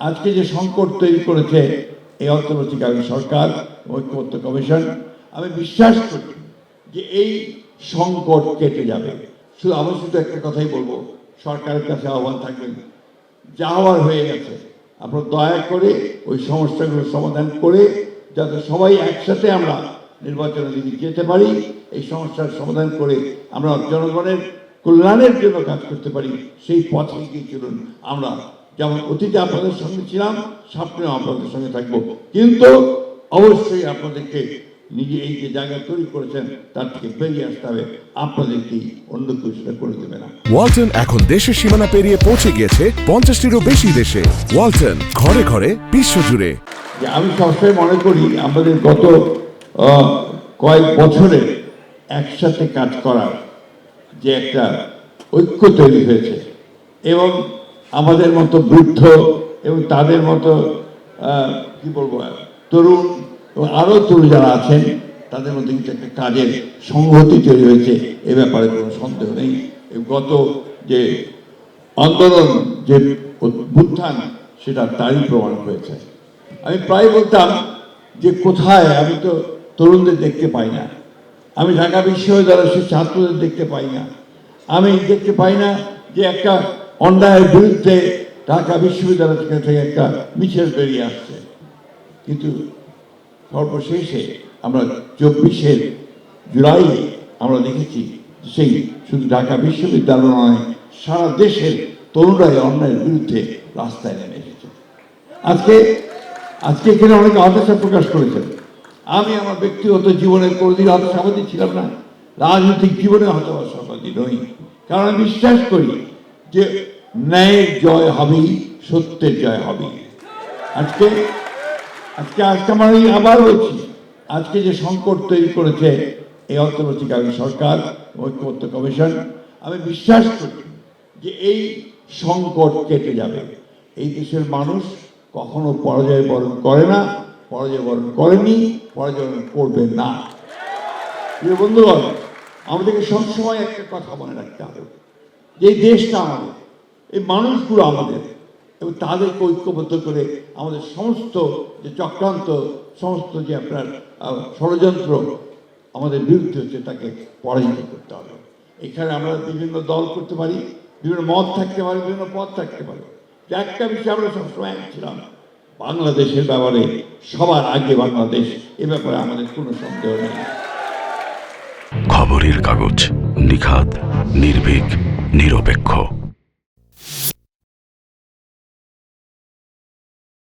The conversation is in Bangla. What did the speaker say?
আজকে যে সংকট তৈরি করেছে এই অর্থনৈতিক অন্তর্বর্তীকালীন সরকার ঐক্যবদ্ধ কমিশন, আমি বিশ্বাস করি যে এই সংকট কেটে যাবে। শুধু আমি শুধু একটা কথাই বলব, সরকারের কাছে আহ্বান থাকবেন যা হওয়ার হয়ে গেছে, আপনার দয়া করে ওই সমস্যাগুলো সমাধান করে, যাতে সবাই একসাথে আমরা নির্বাচনের দিকে যেতে পারি, এই সমস্যার সমাধান করে আমরা জনগণের কল্যাণের জন্য কাজ করতে পারি, সেই পথে চলুন আমরা যেমন অতীতে আপনাদের সঙ্গে ছিলাম সামনেও আপনাদের সঙ্গে থাকব। কিন্তু অবশ্যই আপনাদেরকে নিজে এই যে জায়গা তৈরি করেছেন তার থেকে বেরিয়ে আসতে হবে। আপনাদেরকে অন্য কেউ সেটা করে দেবে না। ওয়ালটন এখন দেশের সীমানা পেরিয়ে পৌঁছে গিয়েছে পঞ্চাশটিরও বেশি দেশে। ওয়ালটন ঘরে ঘরে বিশ্বজুড়ে যে আমি সবসময় মনে করি আমাদের গত কয়েক বছরে একসাথে কাজ করার যে একটা ঐক্য তৈরি হয়েছে। এবং আমাদের মতো বৃদ্ধ এবং তাদের মতো কি বলব, তরুণ এবং আরও তরুণ যারা আছেন, তাদের মধ্যে কিন্তু একটা কাজের সংহতি তৈরি হয়েছে। এ ব্যাপারে কোনো সন্দেহ নেই। গত যে আন্দোলন, যে উত্থান, সেটা তারই প্রমাণ হয়েছে। আমি প্রায় বলতাম যে কোথায়, আমি তো তরুণদের দেখতে পাই না। আমি ঢাকা বিশ্ববিদ্যালয়ের সে ছাত্রদের দেখতে পাই না। আমি দেখতে পাই না যে একটা অন্যায়ের বিরুদ্ধে ঢাকা বিশ্ববিদ্যালয় থেকে একটা মিছিল বেরিয়ে আসছে। কিন্তু সর্বশেষে আমরা চব্বিশের জুলাই আমরা দেখেছি সেই শুধু ঢাকা বিশ্ববিদ্যালয় নয়, সারা দেশের তরুণরাই অন্যায়ের বিরুদ্ধে রাস্তায় নেমে এসেছে। আজকে আজকে এখানে অনেকে হতাশা প্রকাশ করেছেন। আমি আমার ব্যক্তিগত জীবনের কোনোদিন হতাশাবাদী ছিলাম না। রাজনৈতিক জীবনে হতাশাবাদী নই। কারণ আমি বিশ্বাস করি যে ন্যায়ের জয় হবেই, সত্যের জয় হবে আজকে আজকে আজকে আমার এই আবার বলছি, আজকে যে সংকট তৈরি করেছে এই অর্থনৈতিক অন্তর্বর্তীকালীন সরকার, ঐক্যবদ্ধ কমিশন, আমি বিশ্বাস করি যে এই সংকট কেটে যাবে। এই দেশের মানুষ কখনো পরাজয় বরণ করে না, পরাজয় বরণ করেনি, পরাজয় করবে না। বন্ধুগণ, আমাদেরকে সবসময় একটা কথা মনে রাখতে হবে। যে দেশটা আমাদের, এই মানুষগুলো আমাদের, এবং তাদেরকে ঐক্যবদ্ধ করে আমাদের সমস্ত যে চক্রান্ত, সমস্ত যে আপনার ষড়যন্ত্র, আমাদের বিরুদ্ধে হচ্ছে তাকে পরাজিত করতে হবে। এখানে আমরা বিভিন্ন দল করতে পারি, বিভিন্ন মত থাকতে পারে, বিভিন্ন পথ থাকতে পারে। একটা বিষয়ে আমরা সবসময় ছিলাম। বাংলাদেশের ব্যাপারে, সবার আগে বাংলাদেশ, এ ব্যাপারে আমাদের কোনো সন্দেহ নেই। খবরের কাগজ নিখাত নির্ভীক। নিরপেক্ষ।